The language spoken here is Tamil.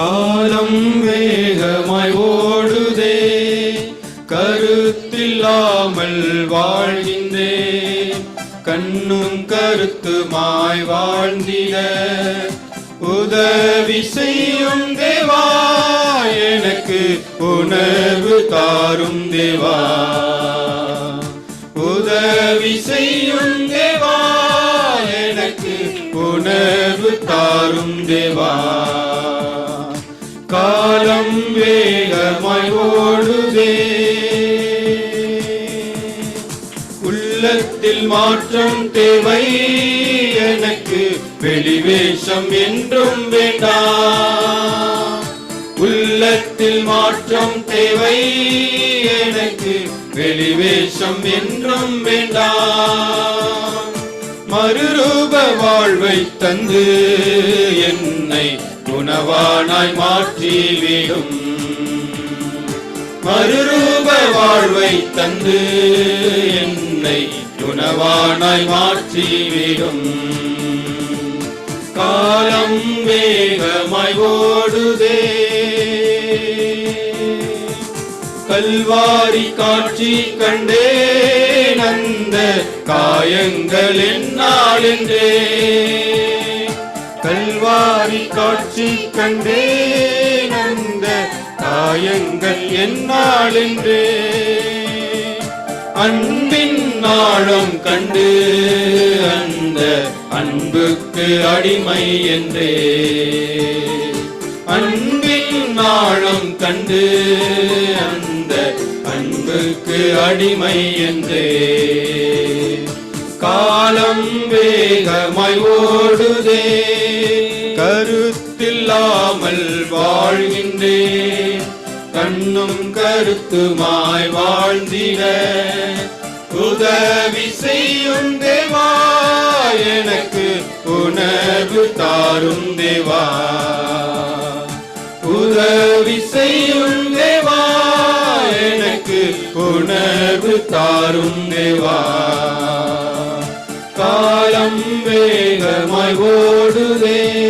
காலம் வேகமாய் ஓடுதே. கருத்தில்லாமல் வாழ்கின்றே. கண்ணும் கருத்துமாய் வாழ்ந்திட. உதவி செய்யும் தேவா எனக்கு உணர்வு தாரும் தேவா. உதவி செய்யும் தேவா எனக்கு உணர்வு தாரும் தேவா. காலம் வேகமாய் ஓடுதே. உள்ளத்தில் மாற்றம் தேவை எனக்கு வெளிவேஷம் என்றும் வேண்டாம் உள்ளத்தில் மாற்றம் தேவை எனக்கு வெளிவேஷம் என்றும் வேண்டாம் மறுரூப வாழ்வை தந்து என்னை உணவானாய் மாற்றி மாற்றிவிடும். மறுரூப வாழ்வை தந்து என்னை உணவானாய் மாற்றி மாற்றிவிடும். காலம் வேகமாய் ஓடுதே. கல்வாரி காட்சி கண்டே நந்த காயங்கள் என்னாலென்றே வாரி காட்சி கண்டேன் அந்த காயங்கள் என்னாலென்றே அன்பின் நாளும் கண்டு அந்த அன்புக்கு அடிமை என்றே. அன்பின் நாளும் கண்டு அந்த அன்புக்கு அடிமை என்றே. காலம் வேகமாய் ஓடுதே. இல்லாமல் வாழ்கின்றேன் கண்ணும் கருத்துமாய் வாழ்ந்திட. உதவி செய்யும் தேவா எனக்கு உணர்வு தாரும் தேவா. உதவி செய்யும் தேவா எனக்கு உணர்வு தாரும் தேவா. காலம் வேகமாய் ஓடுதே.